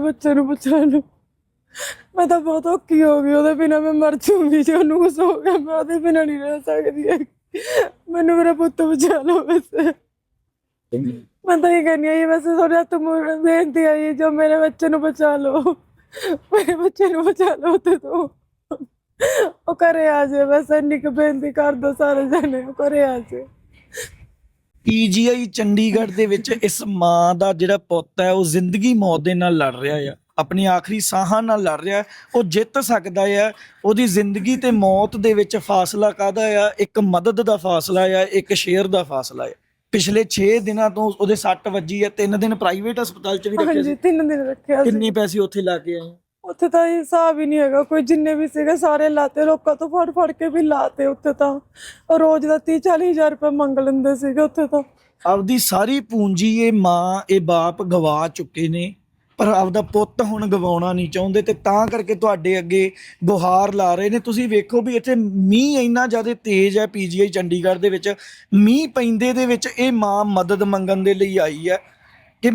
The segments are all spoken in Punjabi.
ਬੱਚੇ ਨੂੰ ਬਚਾ ਲਓ ਮੈਂ ਤਾਂ ਬਹੁਤ ਔਖੀ ਹੋ ਗਈ ਉਹਦੇ ਬਿਨਾ ਮੈਂ ਮਰ ਜੂੰਗੀ ਜੇ ਉਹਨੂੰ ਕੁਛ ਹੋ ਗਿਆ ਮੈਂ ਉਹਦੇ ਬਿਨਾ ਨਹੀਂ ਰਹਿ ਸਕਦੀ ਮੈਨੂੰ ਮੇਰਾ ਪੁੱਤ ਬਚਾ ਲਓ ਬਸ ਮੈਂ ਤਾਂ ਇਹ ਕਹਿੰਦੀ ਹਾਂ ਬਸ ਤੁਹਾਡੇ ਹੱਥ ਬੇਨਤੀ ਆਈ ਹੈ, ਜੋ ਮੇਰੇ ਬੱਚੇ ਨੂੰ ਬਚਾ ਲਓ। ਮੇਰੇ ਬੱਚੇ ਨੂੰ ਬਚਾ ਲਓ ਤੇ ਤੂੰ ਉਹ ਘਰੇ ਆ ਜਾਏ ਬਸ ਇੰਨੀ ਕੁ ਬੇਨਤੀ ਕਰ ਦੋ ਸਾਰੇ ਜਣੇ ਉਹ ਘਰੇ ਆ ਜਾਏ। ਪੀਜੀਆਈ ਚੰਡੀਗੜ੍ਹ ਦੇ ਵਿੱਚ ਇਸ ਮਾਂ ਦਾ ਜਿਹੜਾ ਪੁੱਤ ਹੈ ਉਹ ਜ਼ਿੰਦਗੀ ਮੌਤ ਦੇ ਨਾਲ ਲੜ ਰਿਹਾ ਆ। ਆਪਣੀ ਆਖਰੀ ਸਾਹਾਂ ਨਾਲ ਲੜ ਰਿਹਾ। ਹੈ। ਉਹ ਜਿੱਤ ਸਕਦਾ ਆ। ਉਹਦੀ ਜ਼ਿੰਦਗੀ ਤੇ ਮੌਤ ਦੇ ਵਿੱਚ ਫਾਸਲਾ ਕਾਹਦਾ ਆ? ਇੱਕ ਮਦਦ ਦਾ ਫਾਸਲਾ ਆ ਇੱਕ ਸ਼ੇਅਰ ਦਾ ਫਾਸਲਾ ਆ। ਪਿਛਲੇ 6 ਦਿਨਾਂ ਤੋਂ ਉਹਦੇ ਸੱਟ ਵੱਜੀ ਹੈ 3 ਦਿਨ ਪ੍ਰਾਈਵੇਟ ਹਸਪਤਾਲ 'ਚ ਵੀ ਰੱਖਿਆ ਹਾਂਜੀ ਸੀ। ਤਿੰਨ ਦਿਨ ਰੱਖਿਆ ਸੀ। ਕਿੰਨੇ ਪੈਸੇ ਉੱਥੇ ਲਾ ਕੇ ਆਏ? ਉੱਥੇ ਤਾਂ ਇਹ ਹਿਸਾਬ ਹੀ ਨਹੀਂ ਹੈਗਾ। ਕੋਈ ਜਿੰਨੇ ਵੀ ਸੀਗੇ ਸਾਰੇ ਲਾਤੇ, ਲੋਕਾਂ ਤੋਂ ਫੜ ਫੜ ਕੇ ਵੀ ਲਾਤੇ ਉੱਥੇ ਤਾਂ। ਰੋਜ਼ ਦਾ 30 40 ਰੁਪਏ ਮੰਗ ਲੈਂਦੇ ਸੀਗੇ ਉੱਥੇ ਤਾਂ। ਆਪਦੀ ਸਾਰੀ ਪੂੰਜੀ, ਇਹ ਮਾਂ, ਇਹ ਬਾਪ ਗਵਾ ਚੁੱਕੇ ਨੇ। ਪਰ ਆਪਦਾ ਪੁੱਤ ਹੁਣ ਗਵਾਉਣਾ ਨਹੀਂ ਚਾਹੁੰਦੇ ਤੇ ਤਾਂ ਕਰਕੇ ਤੁਹਾਡੇ ਅੱਗੇ ਗੁਹਾਰ ਲਾ ਰਹੇ ਨੇ। ਤੁਸੀਂ ਵੇਖੋ ਵੀ ਇੱਥੇ ਮੀਂਹ ਇੰਨਾ ਜ਼ਿਆਦਾ ਤੇਜ਼ ਹੈ ਪੀਜੀਆਈ ਚੰਡੀਗੜ੍ਹ ਦੇ ਵਿੱਚ। ਮੀਂਹ ਪੈਂਦੇ ਦੇ ਵਿੱਚ ਇਹ ਮਾਂ ਮਦਦ ਮੰਗਣ ਦੇ ਲਈ ਆਈ ਹੈ ਕਿ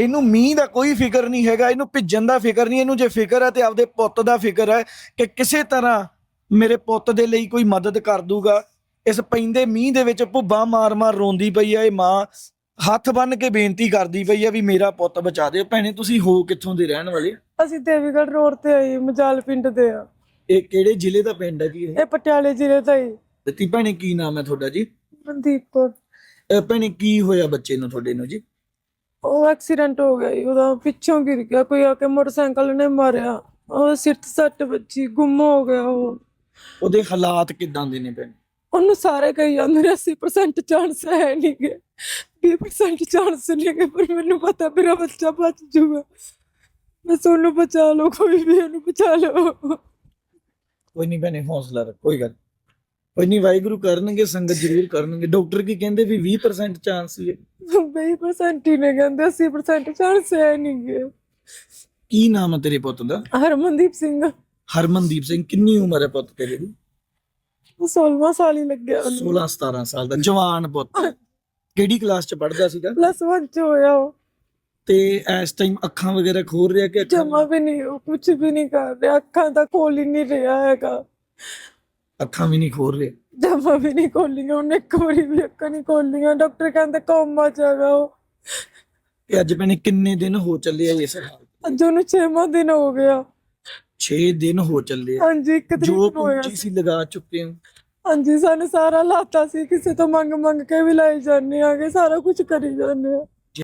ਇਹਨੂੰ ਮੀਂਹ ਦਾ ਕੋਈ ਫਿਕਰ ਨਹੀਂ ਹੈਗਾ ਇਹਨੂੰ ਭਿੱਜਣ ਦਾ ਫਿਕਰ ਨਹੀਂ ਇਹਨੂੰ ਜੇ ਫਿਕਰ ਹੈ ਤੇ ਆਪਦੇ ਪੁੱਤ ਦਾ ਫਿਕਰ ਹੈ ਕਿ ਕਿਸੇ ਤਰ੍ਹਾਂ ਮੇਰੇ ਪੁੱਤ ਦੇ ਲਈ ਕੋਈ ਮਦਦ ਕਰ ਦੂਗਾ। ਇਸ ਪੈਂਦੇ ਮੀਂਹ ਦੇ ਵਿੱਚ ਭੁੱਬਾ ਮਾਰ-ਮਾਰ ਰੋਂਦੀ ਪਈ ਆ ਇਹ ਮਾਂ ਹੱਥ ਬੰਨ ਕੇ ਬੇਨਤੀ ਕਰਦੀ ਪਈ ਆ ਵੀ ਮੇਰਾ ਪੁੱਤ ਬਚਾ ਦਿਓ। ਭੈਣੇ ਤੁਸੀਂ ਹੋ ਕਿੱਥੋਂ ਦੇ ਰਹਿਣ ਵਾਲੇ ਅਸੀਂ ਦੇਵੀਗੜ੍ਹ ਰੋਡ ਤੇ ਆਈ ਮਜਾਲ ਪਿੰਡ ਦੇ ਆ। ਇਹ ਕਿਹੜੇ ਜ਼ਿਲ੍ਹੇ ਦਾ ਪਿੰਡ ਹੈ ਜੀ ਇਹ? ਇਹ ਪਟਿਆਲੇ ਜ਼ਿਲ੍ਹੇ ਦਾ ਹੀ। ਤੇ ਤੀ ਭੈਣੇ ਕੀ ਨਾਮ ਹੈ ਤੁਹਾਡਾ ਜੀ? ਮਨਦੀਪ ਕੌਰ। ਇਹ ਭੈਣੇ ਕੀ ਹੋਇਆ ਬੱਚੇ ਨੂੰ ਤੁਹਾਡੇ ਨੂੰ ਜੀ? ਉਹ ਐਕਸੀਡੈਂਟ ਹੋ ਗਿਆ ਜੀ, ਉਹਦਾ ਪਿੱਛੋਂ ਗਿਰ ਗਿਆ ਕੋਈ ਆ ਕੇ ਮੋਟਰਸਾਈਕਲ ਨੇ ਮਾਰਿਆ। ਉਹ ਸਿਰ 'ਤੇ ਸੱਟ ਵੱਜੀ ਗੁੰਮ ਹੋ ਗਿਆ ਉਹ। ਉਹਦੇ ਹਾਲਾਤ ਕਿਦਾਂ ਦੇ ਨੇ ਭੈਣੇ? ਉਹਨੂੰ ਸਾਰੇ ਕਹੀ ਜਾਂਦੇ ਨੇ 80% ਚਾਂਸ ਹੈ ਨਹੀਂਗੇ 20% ਚਾਂਸ ਨਹੀਂਗੇ ਪਰ ਮੈਨੂੰ ਪਤਾ ਮੇਰਾ ਬੱਚਾ ਬਚ ਜੂਗਾ। ਬਸ ਉਹਨੂੰ ਬਚਾ ਲਓ ਕੋਈ ਵੀ ਉਹਨੂੰ ਬਚਾ ਲਓ। ਕੋਈ ਨਹੀਂ ਭੈਣੇ ਹੌਸਲਾ ਰੱਖ ਕੋਈ ਗੱਲ ਨਹੀਂ ਵਾਹਿਗੁਰੂ ਕਰਨਗੇ ਸੰਗਤ ਜ਼ਰੂਰ ਕਰਨਗੇ। ਡਾਕਟਰ ਕੀ ਕਹਿੰਦੇ ਵੀ 20% ਚਾਂਸ ਹੀ ਹੈ। 20% ਹੀ ਨੇ ਕਹਿੰਦੇ 80% ਚਾਂਸ ਹੈ ਨਹੀਂਗੇ ਕੀ ਨਾਮ ਹੈ ਤੇਰੇ ਪੁੱਤ ਦਾ? ਹਰਮਨਦੀਪ ਸਿੰਘ। ਹਰਮਨਦੀਪ ਸਿੰਘ ਕਿੰਨੀ ਉਮਰ ਹੈ ਪੁੱਤ ਤੇਰੇ ਦੀ? ਉਹ 16 ਸਾਲ ਹੀ ਲੱਗਿਆ 16 17 ਸਾਲ ਦਾ ਜਵਾਨ ਪੁੱਤ। ਕਿਹੜੀ ਕਲਾਸ ਚ ਪੜ੍ਹਦਾ ਸੀਗਾ? ਪਲੱਸ 1 ਚ ਹੋਇਆ ਉਹ। ਤੇ ਇਸ ਟਾਈਮ ਅੱਖਾਂ ਵਗੈਰਾ ਖੋਲ ਰਿਹਾ ਕਿ ਅੱਖਾਂ ਜਮਾ ਵੀ ਨਹੀਂ ਉਹ ਕੁਝ ਵੀ ਨਹੀਂ ਕਰ ਰਿਹਾ। ਅੱਖਾਂ ਤਾਂ ਖੋਲ ਹੀ ਨਹੀਂ ਰਿਹਾ ਹੈਗਾ। ਅੱਖਾਂ ਵੀ ਨਹੀਂ ਖੋਲ ਰਿਹਾ ਜਮਾ ਵੀ ਨਹੀਂ ਖੋਲੀਆਂ ਉਹਨੇ ਇੱਕ ਵਾਰੀ ਵੀ ਅੱਖਾਂ ਨਹੀਂ ਖੋਲੀਆਂ। ਡਾਕਟਰ ਕਹਿੰਦੇ ਕੋਮਾ ਚ ਹੈਗਾ ਉਹ। ਤੇ ਅੱਜ ਭੈਣੇ ਕਿੰਨੇ ਦਿਨ ਹੋ ਚੱਲੇ ਆ ਇਸ ਹਾਲ ਅੱਜ ਉਹਨੂੰ 6ਵਾਂ ਦਿਨ ਹੋ ਗਿਆ। 6 ਦਿਨ ਹੋ ਚੱਲੇ ਆ। ਹਾਂਜੀ ਇੱਕ ਤਰੀਕ ਜੋ ਨੂੰ ਹੋਇਆ ਪੂੰਜੀ। ਸੀ। ਲਗਾ ਚੁੱਕੇ ਹੋ। ਹਾਂਜੀ ਸਾਨੂੰ ਸਾਰਾ ਲਾਤਾ ਸੀ। ਕਿਸੇ ਤੋਂ ਮੰਗ ਮੰਗ ਕੇ ਵੀ ਲਾਈ ਜਾਂਦੇ ਆਗੇ ਸਾਰਾ ਕੁਝ ਕਰੀ ਜਾਂਦੇ ਆ।